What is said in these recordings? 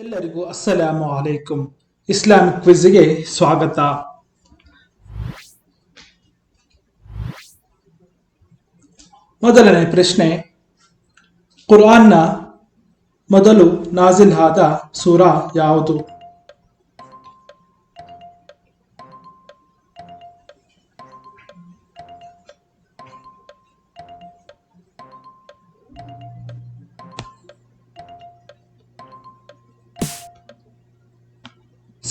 ಎಲ್ಲರಿಗೂ ಅಸ್ಸಲಾಮು ಅಲೈಕುಂ ಇಸ್ಲಾಮಿಕ್ ಕ್ವಿಜ್ಗೆ ಸ್ವಾಗತ. ಮೊದಲನೇ ಪ್ರಶ್ನೆ ಕುರಾನ್ನ ಮೊದಲು ನಾಜಿಲ್ ಆದ ಸೂರ ಯಾವುದು?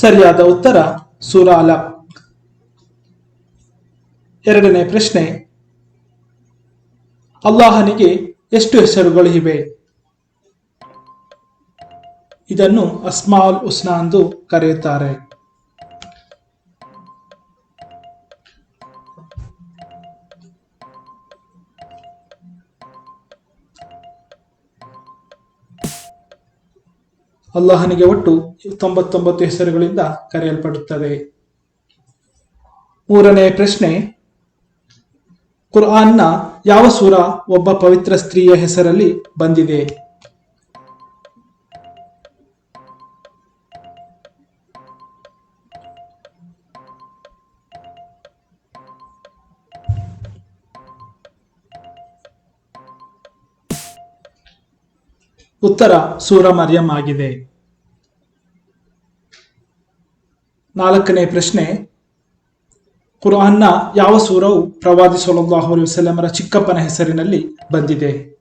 ಸರಿಯಾದ ಉತ್ತರ ಸುರಾಲ ಎರಡನೇ ಪ್ರಶ್ನೆ ಅಲ್ಲಾಹನಿಗೆ ಎಷ್ಟು ಹೆಸರುಗಳು ಇವೆ? ಇದನ್ನು ಅಸ್ಮಾಲ್ ಉಸ್ನಾ ಎಂದು ಕರೆಯುತ್ತಾರೆ. ಅಲ್ಲಾಹನಿಗೆ ಒಟ್ಟು ತೊಂಬತ್ತೊಂಬತ್ತು ಹೆಸರುಗಳಿಂದ ಕರೆಯಲ್ಪಡುತ್ತದೆ. ಮೂರನೇ ಪ್ರಶ್ನೆ, ಕುರ್ಆನ್ನ ಯಾವ ಸೂರ ಒಬ್ಬ ಪವಿತ್ರ ಸ್ತ್ರೀಯ ಹೆಸರಲ್ಲಿ ಬಂದಿದೆ? ಉತ್ತರ ಸೂರ ಮರ್ಯಂ ಆಗಿದೆ. ನಾಲ್ಕನೇ ಪ್ರಶ್ನೆ, ಕುರಾನ್ನ ಯಾವ ಸೂರವು ಪ್ರವಾದಿ ಸೊಲಲ್ಲಾಹು ಅಲೈಹಿ ವಸಲ್ಲಮರ ಚಿಕ್ಕಪ್ಪನ ಹೆಸರಿನಲ್ಲಿ ಬಂದಿದೆ?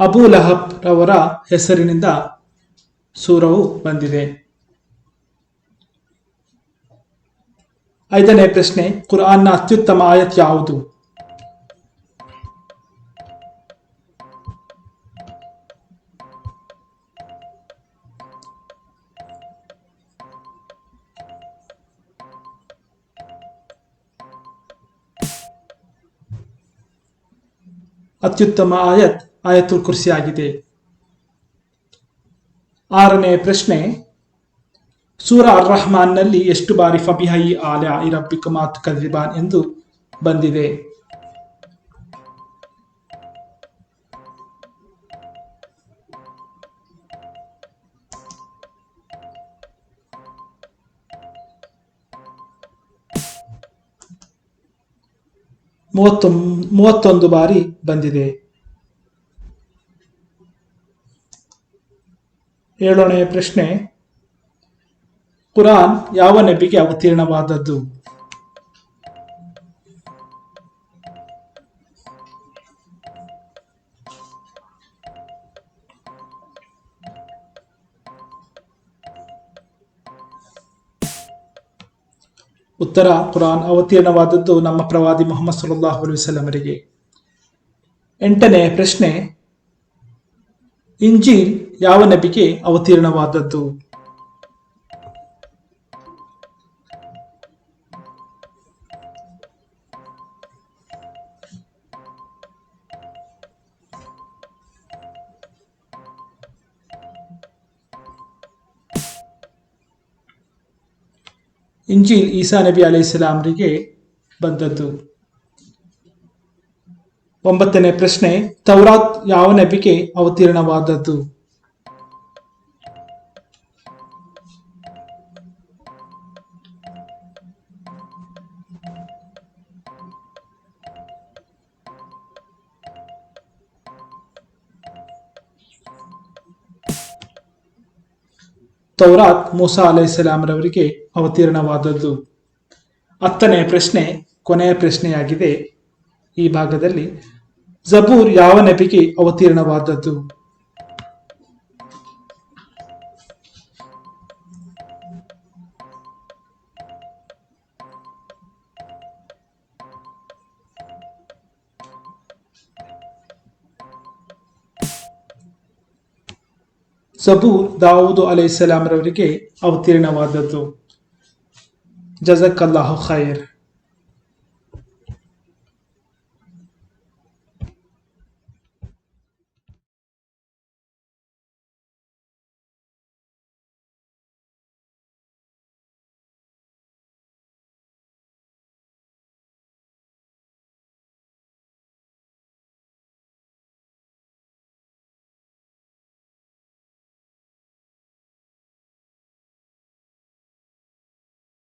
ಅಬೂ ಲಹಬ್ ರವರ ಹೆಸರಿನಿಂದ ಸೂರವು ಬಂದಿದೆ. ಐದನೇ ಪ್ರಶ್ನೆ ಕುರಾನ್ನ ಅತ್ಯುತ್ತಮ ಆಯತ್ ಯಾವುದು? ಅತ್ಯುತ್ತಮ ಆಯತ್ ಆಯತುಲ್ ಕುರ್ಸಿ ಆಗಿದೆ. ಆರನೇ ಪ್ರಶ್ನೆ, ಸೂರ ಅರ್ ರಹಮಾನ್ನಲ್ಲಿ ಎಷ್ಟು ಬಾರಿ ಫಬಿಹೈ ಆಲ ಇರಬ್ಬಿಕ ಮಾತು ಕದ್ರಿಬಾನ್ ಎಂದು ಬಂದಿದೆ. ಮೂವತ್ತೊಂ ಮೂವತ್ತೊಂದು ಬಾರಿ ಬಂದಿದೆ. ಏಳನೇ ಪ್ರಶ್ನೆ. ಕುರಾನ್ ಯಾವ ನಬಿಗೆ ಅವತೀರ್ಣವಾದದ್ದು? ಉತ್ತರ, ಕುರಾನ್ ಅವತೀರ್ಣವಾದದ್ದು ನಮ್ಮ ಪ್ರವಾದಿ ಮೊಹಮ್ಮದ್ ಸಲ್ಲಾಹು ಅಲೈಹಿ ವಸಲ್ಲಮರಿಗೆ ಎಂಟನೇ ಪ್ರಶ್ನೆ, ಇಂಜೀಲ್ ಯಾವ ನಂಬಿಕೆ ಅವತೀರ್ಣವಾದದ್ದು? ಇಂಜಿಲ್ ಈಸಾ ನಬಿ ಅಲೈಹಿಸ್ಲಾಮರಿಗೆ ಬಂದದ್ದು. ಒಂಬತ್ತನೇ ಪ್ರಶ್ನೆ ತೌರಾತ್ ಯಾವ ನಬಿಗೆ ಅವತೀರ್ಣವಾದದ್ದು? ತೌರಾತ್ ಮೂಸಾ ಅಲೈಹಿಸ್ಲಾಮರವರಿಗೆ ಅವತೀರ್ಣವಾದದ್ದು. ಹತ್ತನೇ ಪ್ರಶ್ನೆ ಕೊನೆಯ ಪ್ರಶ್ನೆಯಾಗಿದೆ. ಈ ಭಾಗದಲ್ಲಿ ಜಬೂರ್ ಯಾವ ನಬಿಗೆ ಅವತೀರ್ಣವಾದದ್ದು? ಜಬೂರ್ ದಾವೂದು ಅಲೈಹಿಸ್ಸಲಾಂ ರವರಿಗೆ ಅವತೀರ್ಣವಾದದ್ದು. ಜಜಕ್ ಅಲ್ಲಾಹು ಖೈರ್.